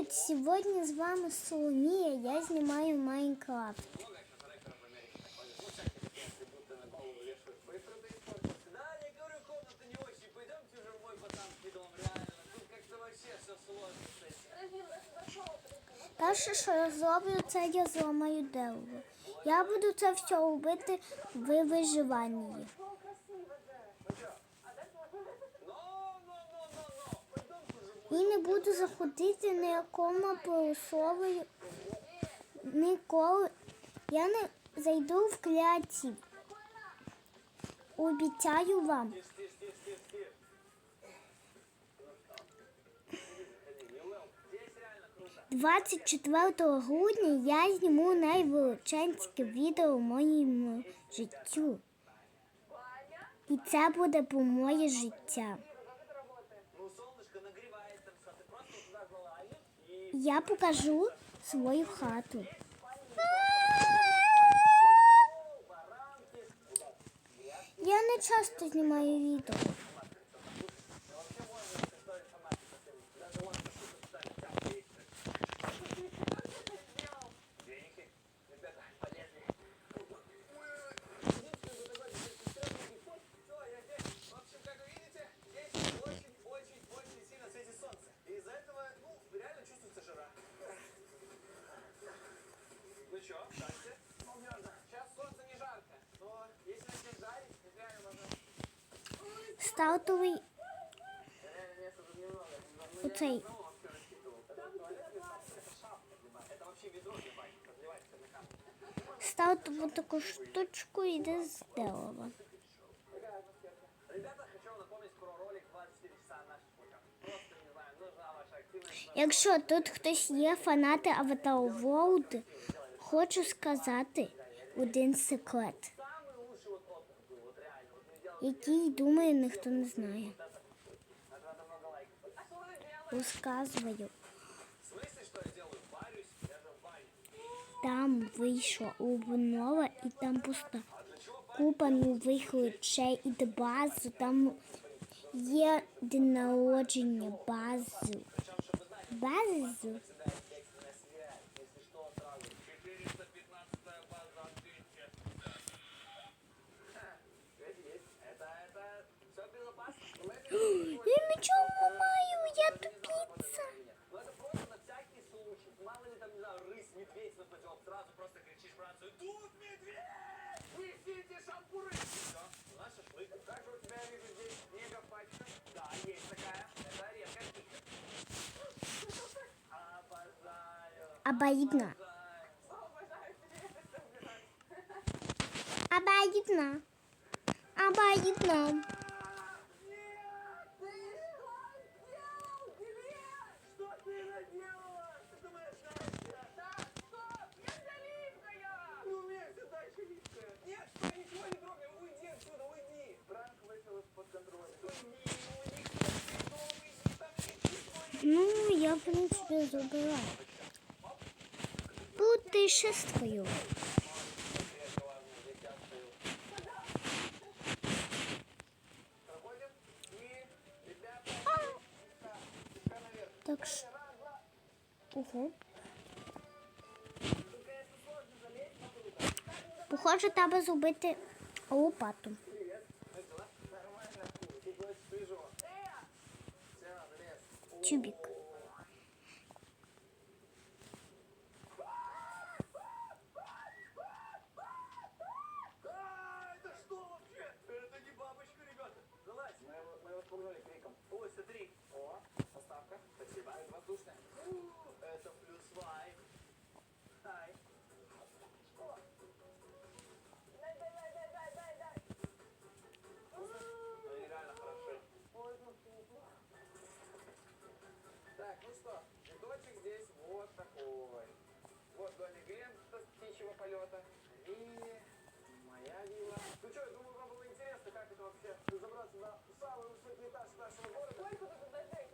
Привіт! Сьогодні з вами Соломія. Я знімаю Майнкрафт. Перше, що я зроблю, це я зламаю дерево. Я буду це все робити в виживанні. І не буду заходити на якому прословою ніколи. Я не зайду в креатив. Обіцяю вам. Круто. 24 грудня я зніму найвеличенське відео в моєму життю. І це буде про моє життя. Я покажу свою хату. Я не часто знімаю відео. 24 часа наших путях. Просто, не знаю, нужна ваша активность. Якщо тут хтось є фанати Avatar World, хочу сказати один секрет, Самый лучший вот отдых был, вот реально. Вот мы делали який, думаю, ніхто не знає. надо, надо много лайков. А что вы делаете? Розказую. В смысле, что я делаю? Варюсь? Я же в бане. Там вийшла обнова і там пуста А для чего купа нових речей і базу. Там є день народження базу. Базу. медведь нападет. Сразу просто кричишь в рацию. Тут медведь! Несите шампуры! Все, у нас шашлык. Также у тебя, я вижу, здесь мега пачка. Да, есть такая. Это редкая птица. Обожаю. Обоїдна. Обоїдна. Обоїдна. Ну, я, в принципі, зробила. Путешествую. Проходим и, ребята, наверх. Так що. Ого. Похоже, треба зробити лопату. Залез. Полета. И моя вилла. Ну что, я думаю, вам было интересно, как это вообще забраться на самый высокий этаж нашего города. Сколько тут этажей?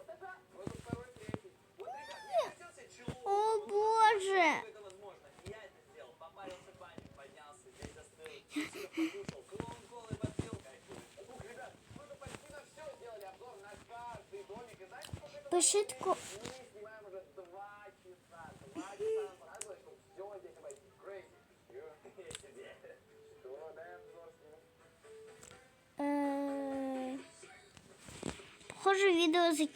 Этажа Вот тут второй, третий. Вот, ребят, я хотел себе челу. О боже! Это возможно. Я это сделал. Попарился в бане, поднялся, здесь застыл. Всё покушал. Клоун голый попил. Кайфует. Ух, ребят, мы же почти на все сделали обзор на каждый домик. И знаете, сколько это Пишіть схоже, відео закінчилось.